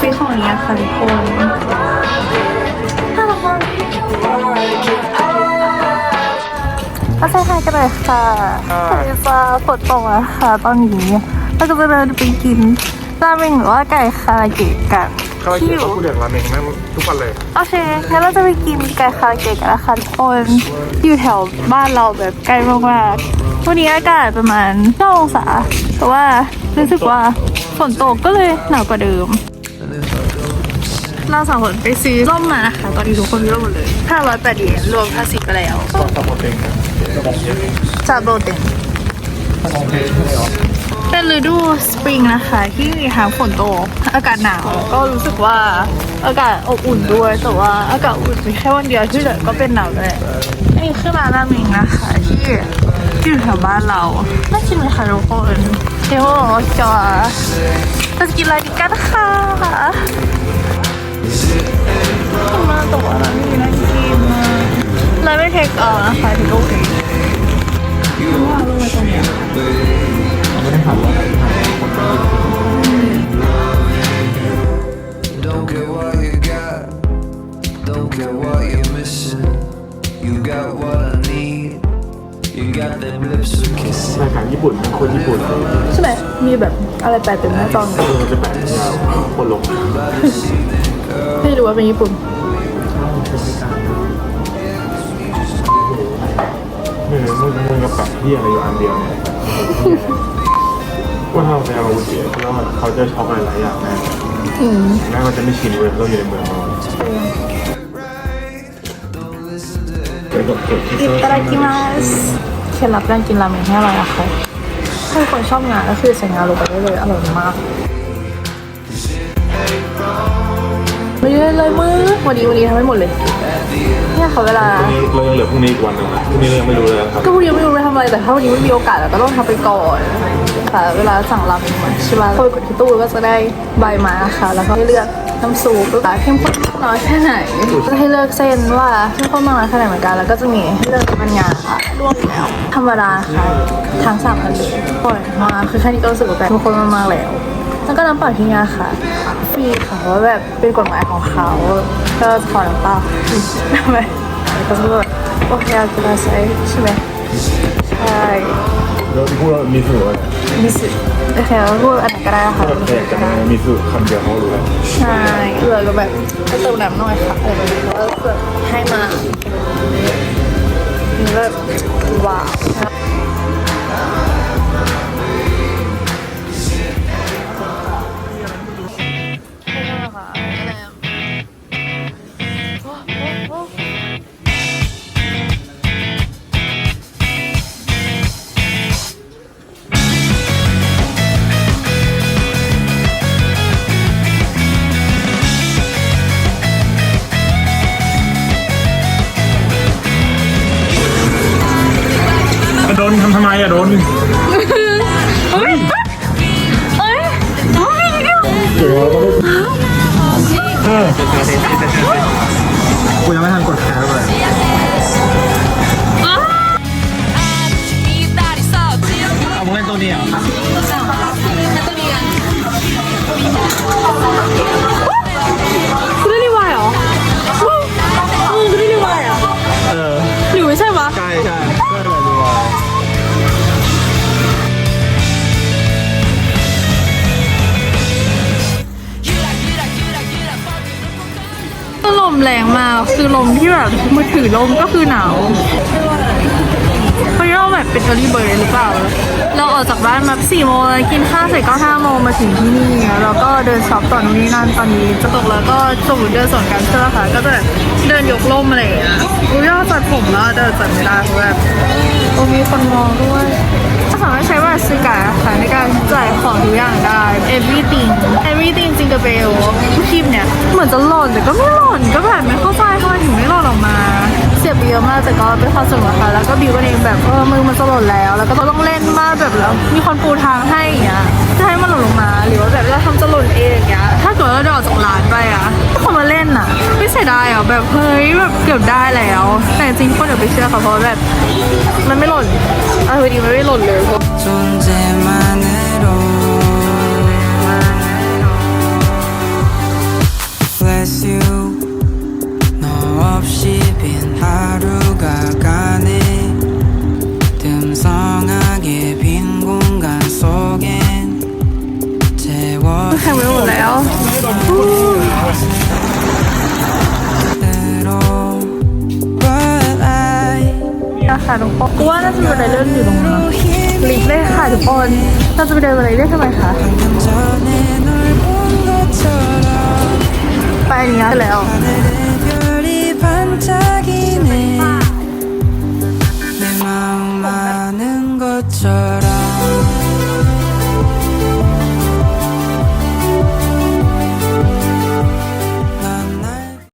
ซื้อของนี้ค่ะทุกคนน่ารักมาใส่ไทยกันเลยค่ะสวัสดีจ้าฝนตกแล้วค่ะ ตอนนี้เราก็จะเดินไปกินราเมงหรือว่าไก่คาราเกะกัน ข้าวที่เกี๊อยวยู่กูเรียกราเมงแม่งทุกวันเลย โอเคงั้นเราจะไปกินไก่คาราเกะกันนะคะทุกคนอยู่แถวบ้านเราแบบใกล้มากๆวันนี้อากาศประมาณ9องศาแต่ว่ารู้สึกว่าฝนตกก็เลยหนาวกว่าเดิม เราสองคนไปซื้อร่มมานะคะตอนนี้ทุกคนมีร่มหมดเลย508เหรียญรวมภาษีไปแล้วตอนทำโมเต็งกระบอกเยอะจากโบเต็นกระบอก เป็นฤดูสปริงนะคะ ที่มีทั้งฝนตกอากาศหนาวก็รู้สึกว่าอากาศอบอุ่นด้วย แต่ว่าอากาศอุ่นมีแค่วันเดียวที่เหลือก็เป็นหนาวเลยนนี้คือร้านราเมงนะคะที่อยู่แถวบ้านเราน่ากินเลยค่ะทุกคนเดี๋ยวจะจะกินอะไรดีกันค่ะมาตัวร้านนี้น่ากินมากแล้วไม่เทคเอานะคะเทคโอเค ไม่ได้ถามว่าอะไรถามคนก็ Don't care what you got, don't care what you're missing. You got what I need, you got them lips to kiss. รายการญี่ปุ่นเป็นคนญี่ปุ่นใช่ไหมมีแบบอะไรแปลเต็มหน้าจอเออมันจะแปลกยาวคนลงไม่รู้ว่าเป็นญี่ปุ่นไม่รู้ มึงมึงกับแปะที่อะไรอยู่อันเดียวเนี่ยว่าถ้าเราไปเอาเสียแล้วเขาจะช็อกหลายอย่างแน่แม่มันจะไม่ชินเลยเราอยู่ในเมืองเราเดี๋ยกับเกิดที่อิตาลีกิมัสเคล็ดลับการกินราเมงให้อร่อยอะค่ะถ้าคนชอบงานก็คือใส่งานลงไปได้เลยอร่อยมาก ไม่ได้เลยมือวันนี้วันนี้ทำให้หมดเลยเนี่ยค่ะเวลาเรายังเหลือพรุ่งนี้อีกวันหนึงพรุ่งนี้เรายังไม่รู้เลยนะครับก็วันนี้ไม่รู้จะทำอะไรแต่ถ้าวันนี้ไม่มีโอกาสเราก็ต้องทำไปก่อนค่ะเวลาสั่งราเมงมาใช่ไหมเข้าไปกดที่ตู้ก็จะได้ใบมาค่ะ แล้วก็ให้เลือกน้ำซุปว่าเข้มข้นน้อยแค่ไหนจะให้เลือกเส้นว่าเข้มข้นมากน้อยแค่ไหนเหมือนกันแล้วก็จะมีให้เลือกเป็นงาค่ะร่วมอยู่แล้ว ธรรมดาค่ะทั้งสามอันเลยอร่อยมากคือแค่นี้ก็รู้สึกว่าแบบเข้มข้นมากๆแล้ว แล้วก็น้ำเปล่าที่งาค่ะฟรีค่ะเพราะว่าแบบเป็นกฎหมายของเขาก็ขอน้ำเปล่าทำไมก็คือแบบโอเคเอากุลาไซใช่ไหมใช่แล้วที่พูดว่ามีสูตรอะไรมีสิโอเคเราพูดอันไหนก็ได้ค่ะแตกกันมีสูตรคำเดียวเขารู้แล้วใช่เลยก็แบบก็เติมน้ำหน่อยค่ะอะไรแบบนี้แล้วก็แบบให้มานี่แบบว้าว ดนทำทำไมอะโดนเฮ้ยเฮ้ยเฮ้ยเดี๋ยวเออ แรงมาก คือลมที่แบบมือถือลมก็คือหนาวเพราะเราแบบเป็นเอรี่เบิร์ดหรือเปล่า เราออกจากบ้านมาสี่โมงแล้วกินข้าวเสร็จก็ห้าโมงมาถึงที่นี่แล้วก็เดินช็อปต่อนู่นนี่นั่นตอนนี้จะตกแล้วก็สมมติเดินสวนกันใช่ไหมคะก็จะแบบเดินยกล่มอะไรอย่างเงี้ยอุ้ยเราจัดผมแล้วเดินจัดไม่ได้เพราะแบบโอ้มีคนมองด้วยก็สามารถใช้บัตรซื้อกาค่ะในการจ่ายของทุกอย่างได้ everything everything จริงกับ เบลคลิปเนี่ยเหมือนจะหล่นแต่ก็ไม่หล่นก็แบบไม่เข้าใจทำไมถึงไม่หล่นออกมา เสียบเยอะมากแต่ก็เป็นความสนุกค่ะแล้วก็บิวกันเองแบบเออมือมันจะหล่นแล้ว แล้วก็ต้องเล่นมากแบบแล้วมีคนปูทางให้อย่างเงี้ยจะให้มันหล่นลงมา หรือว่าแบบเราทำจะหล่นเองอย่างเงี้ยถ้าเกิดเราเดินออกจากร้านไปอะเขามาเล่นอะ ไม่เสียดายอะแบบเฮ้ยแบบเกือบได้แล้ว แต่จริงคนเดี๋ยวไปเชื่อเขาเพราะแบบมันไม่หล่นเออดีมันไม่หล่นเลย เพราะ 존재만으로 Bless you 너 없이 빈 하루가 가네 듬성하게 빈 공간 속엔 채워 แข่งไปหมดแล้ว 대로 But I นะคะทุกคนกูว่าน่าจะเป็นอะไรเรื่องอยู่ตรงนั้นลิฟต์เลยค่ะทุกคนเราจะไปเดินอะไรได้ทำไมคะ นี้แล้ว